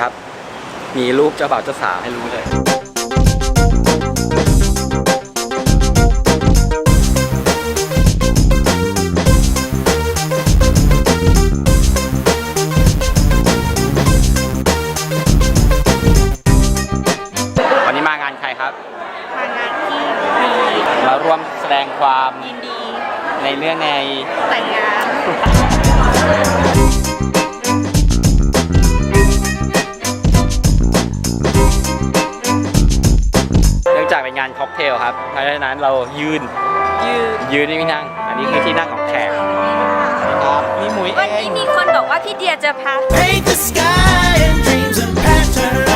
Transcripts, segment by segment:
ครับ มีรูปเจ้าบ่าวเจ้าสาวให้รู้เลย วันนี้มางานใครครับ มางานที่มีมาร่วมแสดงความยินดีในเรื่องในแต่งงานเเพราะฉะนั้นเรายืน ยืนยืนนี่ไม่นั่ง อันนี้คือที่นั่งของแขกครับมีหมุยเอวันงนี้มีคนบอกว่าพี่เดียจะพา Paint the sky in dreams and patterns.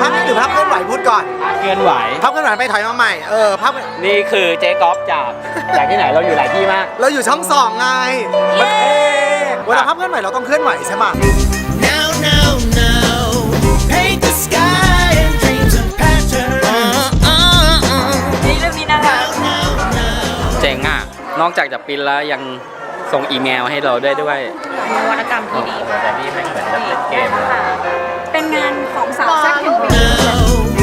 ภาพนี้หรือภาพเคลื่อนไหวพูดก่อน เคลื่อนไหวภาพเคลื่อนไหวไปถอยมาใหม่ เออภาพนี่คือเจ๊กอล์ฟจากจากที่ไหนเราอยู่หลายที่มาก เราอยู่ช่องสองไงมันเอ๊ะเวลาภาพเคลื่อนไหวเราต้องเคลื่อนไหวใช่ปะ Now, now, now. Paint the sky นอกจากจะปริ้นแล้วยังส่งอีเมลให้เราได้ด้วย นวัตกรรมที่ดีแต่นี่แม่งเหมือนจะเป็นเกม เป็นงานของสาวแซ่บแห่งปี Now.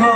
ข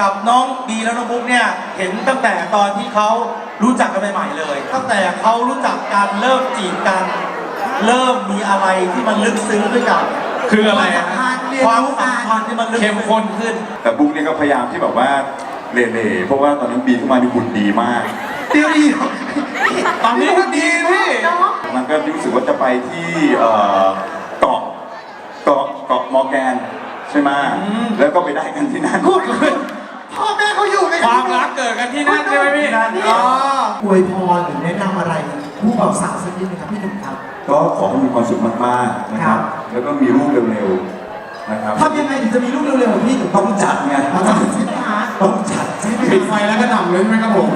กับน้องบีและน้องบุ๊กเนี่ยเห็นตั้งแต่ตอนที่เขารู้จักกันใหม่ๆเลย ตั้งแต่เขารู้จักกันเริ่มจีบกัน เริ่มมีอะไรที่มันลึกซึ้งด้วยกันคืออะไรอะความสัมพันธ์ที่มันลึกเข้มข้นขึ้น แต่บุ๊กเนี่ยก็พยายามที่แบบว่าเล่ๆเพราะว่าตอนนั้นบีเข้ามานี่หุ่นดีมาก เดียวดีตอนนี้ก็ดีพี่ มันก็รู้สึกว่าจะไปที่เอ่อเกาะเกาะเกาะมอร์แกนใช่ไหมแล้วก็ไปได้กันที่นั่น พูดเลย พ่อแม่เขาอยู่ไหมความรักเกิดกันที่นั่นใช่ไหมพี่นั่นอ๋ออวยพรหรือแนะนำอะไรผู้บ่าวสาวสักนิดนึงครับพี่หนุ่มครับ ก็ขอให้มีความสุขมากๆนะครับ แล้วก็มีลูกเร็วๆนะครับทำยังไงถึงจะมีลูกเร็วๆพี่หนุ่มต้องจัดไงต้องจัดใช่ไหมฮะต้องจัดใช่ไหมปิดไฟแล้วก็ดับเลยใช่ไหมครับผม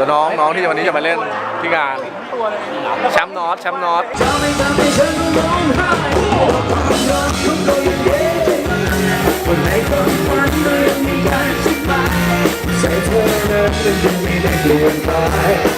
ดี๋ยวน้องน้องที่วันนี้จะมาเล่นที่งานแชมป์นอตแชมป์นอตใส่เธอนั้นจะไม่ได้เปลี่ยนไป